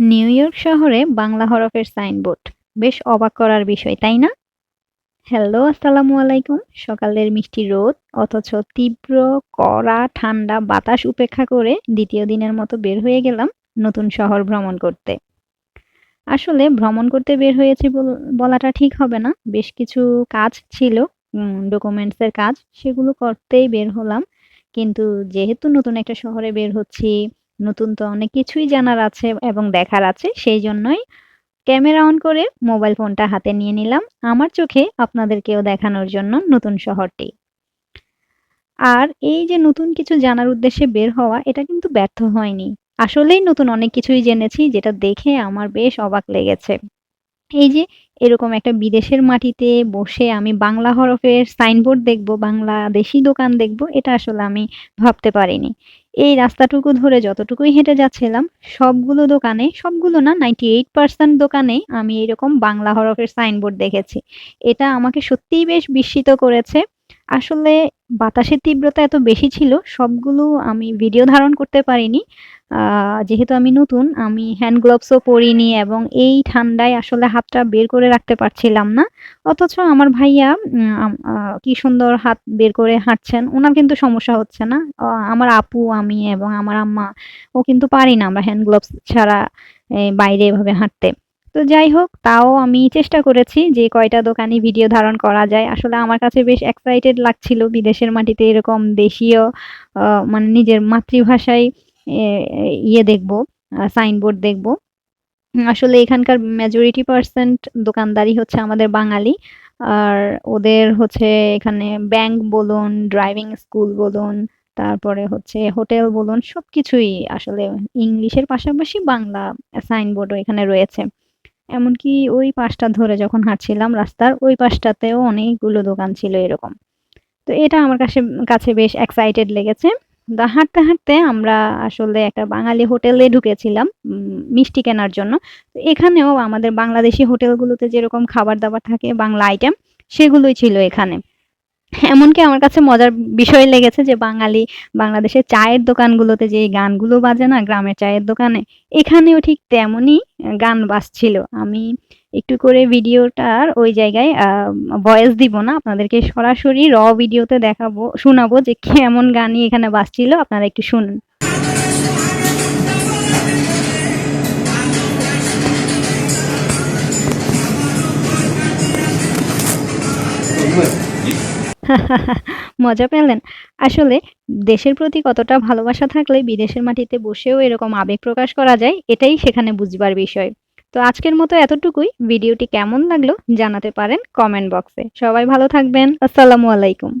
New York শহরে বাংলা হরফের signboard. বেশ অবাক করার বিষয়, তাই না? হ্যালো, আসসালামু আলাইকুম। সকালের মিষ্টি রোদ, অথচ তীব্র কড়া ঠান্ডা বাতাস উপেক্ষা করে দ্বিতীয় দিনের মতো বের হয়ে গেলাম নতুন শহর ভ্রমণ করতে। আসলে ভ্রমণ করতে বের হয়েছি বল- বলাটা ঠিক হবে না। বেশ কিছু কাজ ছিল ডকুমেন্টসের কাজ, সেগুলো করতেই বের হলাম। কিন্তু যেহেতু নতুন একটা শহরে বের হচ্ছি নতুন তো অনেক কিছুই জানার আছে এবং দেখার আছে, সেই জন্যই ক্যামেরা অন করে মোবাইল ফোনটা হাতে নিয়ে নিলাম। আমার চোখে আপনাদেরকেও দেখানোর জন্য নতুন শহরটি। আর এই যে নতুন কিছু জানার উদ্দেশ্যে বের হওয়া, এটা কিন্তু ব্যর্থ হয়নি। আসলেই নতুন অনেক কিছুই জেনেছি, যেটা দেখে আমার বেশ অবাক লেগেছে। এই যে এরকম একটা বিদেশের মাটিতে বসে আমি বাংলা হরফের সাইনবোর্ড দেখব, বাংলাদেশি দোকান দেখব, এটা আসলে আমি ভাবতে পারিনি। এই রাস্তাটুকু ধরে যতটুকুই হেঁটে যাচ্ছিলাম, সবগুলো দোকানে, সবগুলো না নাইনটি এইট পার্সেন্ট দোকানে আমি এরকম বাংলা হরফের সাইনবোর্ড দেখেছি। এটা আমাকে সত্যিই বেশ বিস্মিত করেছে। আসলে বাতাসের তীব্রতা এত বেশি ছিল, সবগুলো আমি ভিডিও ধারণ করতে পারিনি। যেহেতু আমি নতুন, আমি হ্যান্ড গ্লোভসও পরিনি এবং এই ঠান্ডায় আসলে হাতটা বের করে রাখতে পারছিলাম না। অথচ আমার ভাইয়া কি সুন্দর হাত বের করে হাঁটছেন ওনার কিন্তু সমস্যা হচ্ছে না। আমার আপু, আমি এবং আমার আম্মা, ও কিন্তু পারি না আমরা হ্যান্ড গ্লোভস ছাড়া বাইরে এভাবে হাঁটতে। তো যাই হোক, তাও আমি চেষ্টা করেছি যে কয়টা দোকানে ভিডিও ধারণ করা যায়। আসলে আমার কাছে বেশ এক্সাইটেড লাগছিল বিদেশের মাটিতে এরকম দেশীয় মানে নিজের মাতৃভাষায় ইয়ে দেখব সাইনবোর্ড দেখব। আসলে এখানকার মেজরিটি পার্সেন্ট দোকানদারই হচ্ছে আমাদের বাঙালি। আর ওদের হচ্ছে এখানে ব্যাংক বলুন ড্রাইভিং স্কুল বলুন, তারপরে হচ্ছে হোটেল বলুন সব কিছুই আসলে ইংলিশের পাশাপাশি বাংলা সাইনবোর্ডও এখানে রয়েছে। এমনকি ওই পাশটা ধরে যখন হাঁটছিলাম রাস্তার, ওই পাশটাতেও অনেকগুলো দোকান ছিল এরকম। তো এটা আমার কাছে কাছে বেশ এক্সাইটেড লেগেছে। হাঁটতে হাঁটতে আমরা আসলে একটা বাঙালি হোটেলে ঢুকেছিলাম মিষ্টি কেনার জন্য। তো এখানেও আমাদের বাংলাদেশি হোটেলগুলোতে যেরকম খাবার দাবার থাকে, বাংলা আইটেম সেগুলোই ছিল এখানে। এমনকি আমার কাছে মজার বিষয় লেগেছে যে বাঙালি বাংলাদেশের চায়ের দোকানগুলোতে যে গানগুলো বাজে না, গ্রামের চায়ের দোকানে, এখানেও ঠিক তেমনই গান বাজছিল। আমি একটু করে ভিডিওটার ওই জায়গায় ভয়েস দিব না, আপনাদেরকে সরাসরি র ভিডিওতে দেখাবো, শোনাবো যে কেমন গানই এখানে বাজছিল, আপনারা একটু শুনুন। মজা পেলেন। আসলে দেশের প্রতি কতটা ভালোবাসা থাকলে বিদেশের মাটিতে বসেও এরকম আবেগ প্রকাশ করা যায়, এটাই সেখানে বুঝবার বিষয়। তো আজকের মতো এতটুকুই। ভিডিওটি কেমন লাগল জানাতে পারেন কমেন্ট বক্সে। সবাই ভালো থাকবেন। আসসালামু আলাইকুম।